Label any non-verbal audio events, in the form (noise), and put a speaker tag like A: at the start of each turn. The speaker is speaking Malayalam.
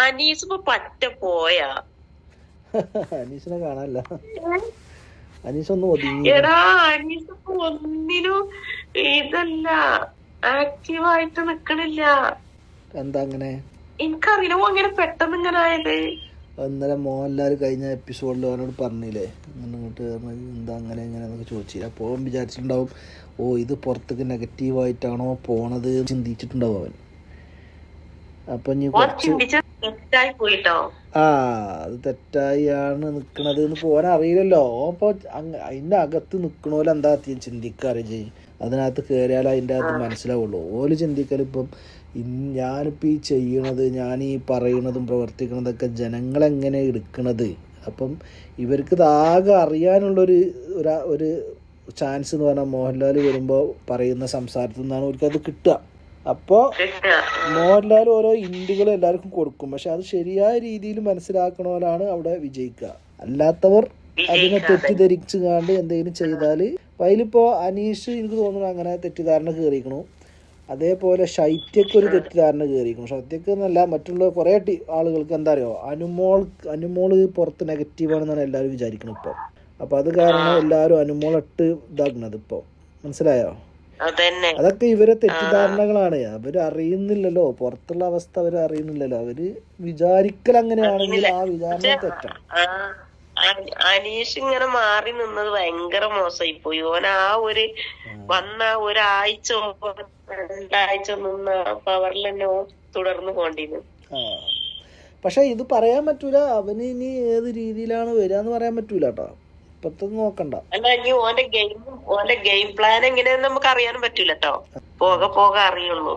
A: അനീസ് ഇപ്പൊ പറ്റ പോയാ (laughs)
B: അനീഷിനെ കാണാനല്ല അനീസ് ഒന്ന്
A: എടാ അനീസ് ഒന്നിനും ഇതല്ല. ആക്റ്റീവായിട്ട് നിക്കണില്ല.
B: എന്താ അങ്ങനെ?
A: എനിക്കറിയില്ല അങ്ങനെ പെട്ടെന്ന് ഇങ്ങനെ ആയത്?
B: ഇന്നലെ മോഹൻലാൽ കഴിഞ്ഞ എപ്പിസോഡിൽ അവനോട് പറഞ്ഞില്ലേ എന്നിട്ട് എന്താ അങ്ങനെ ഇങ്ങനെ എന്നൊക്കെ ചോദിച്ചില്ല അപ്പോൾ അവൻ വിചാരിച്ചിട്ടുണ്ടാവും ഓ ഇത് പുറത്തേക്ക് നെഗറ്റീവായിട്ടാണോ പോണത് ചിന്തിച്ചിട്ടുണ്ടാവും അവൻ. അപ്പം ഇനി കുറച്ച് ആ അത് തെറ്റായാണ് നിക്കണത് എന്ന് പോകാൻ അറിയില്ലല്ലോ അപ്പോൾ അതിന്റെ അകത്ത് നിൽക്കണോലെ എന്താ ചിന്തിക്കാറ് ചെയ്യും അതിനകത്ത് കയറിയാൽ അതിന്റെ അകത്ത് മനസ്സിലാവുള്ളൂ. ഓൽ ചിന്തിക്കൽ ഞാൻ ഞാനിപ്പോൾ ഈ ചെയ്യണത് ഞാൻ ഈ പറയണതും പ്രവർത്തിക്കണതൊക്കെ ജനങ്ങളെങ്ങനെ എടുക്കണത്? അപ്പം ഇവർക്ക് ഇതാകെ അറിയാനുള്ളൊരു ഒരു ചാൻസ് എന്ന് പറഞ്ഞാൽ മോഹൻലാൽ വരുമ്പോൾ പറയുന്ന സംസാരത്തിൽ നിന്നാണ് അവർക്ക് അത് കിട്ടുക. അപ്പോൾ. മോഹൻലാൽ ഓരോ ഇന്ത്യകൾ എല്ലാവർക്കും കൊടുക്കും. പക്ഷെ അത് ശരിയായ രീതിയിൽ മനസ്സിലാക്കണവരാണ് അവിടെ വിജയിക്കുക. അല്ലാത്തവർ അതിനെ തെറ്റിദ്ധരിച്ചു കാണ്ട് എന്തെങ്കിലും ചെയ്താൽ അതിലിപ്പോ അനീഷ് എനിക്ക് തോന്നുന്നു അങ്ങനെ തെറ്റിദ്ധാരണ കയറിക്കണു അതേപോലെ ശൈത്യക്ക് ഒരു തെറ്റിദ്ധാരണ കയറിയിരിക്കണം. ശൈത്യക്ക് എന്നല്ല മറ്റുള്ള കുറേ ടി ആളുകൾക്ക് എന്താ അറിയോ? അനുമോൾ അനുമോൾ പുറത്ത് നെഗറ്റീവാണെന്നാണ് എല്ലാവരും വിചാരിക്കണം ഇപ്പോൾ അപ്പോൾ അത് കാരണം എല്ലാവരും അനുമോളിട്ട് ഇതാക്കുന്നത് ഇപ്പോൾ മനസ്സിലായോ? അതൊക്കെ ഇവരെ തെറ്റിദ്ധാരണകളാണ്. അവർ അറിയുന്നില്ലല്ലോ പുറത്തുള്ള അവസ്ഥ അവർ അറിയുന്നില്ലല്ലോ അവർ വിചാരിക്കൽ അങ്ങനെയാണെങ്കിൽ ആ വിചാരണ തെറ്റാണ്.
A: അനീഷ് ഇങ്ങനെ മാറി നിന്നത് ഭയങ്കര മോശമായി പോയി. ഓൻ ആ ഒരു വന്ന ഒരാഴ്ച രണ്ടാഴ്ച നിന്ന പവറിൽ തന്നെ തുടർന്ന്
B: കൊണ്ടിരുന്നു പക്ഷെ ഇത് പറയാൻ പറ്റൂല. അവന് ഇനി ഏത് രീതിയിലാണ് വരിക എന്ന് പറയാൻ പറ്റൂല കേട്ടോ. ഇപ്പത്തെ നോക്കണ്ട.
A: അല്ല ഇനി ഓന്റെ ഗെയിം ഓന്റെ ഗെയിം പ്ലാൻ എങ്ങനെയാന്ന് നമുക്ക് അറിയാനും പറ്റൂല പോകെ പോക പോക അറിയുള്ളൂ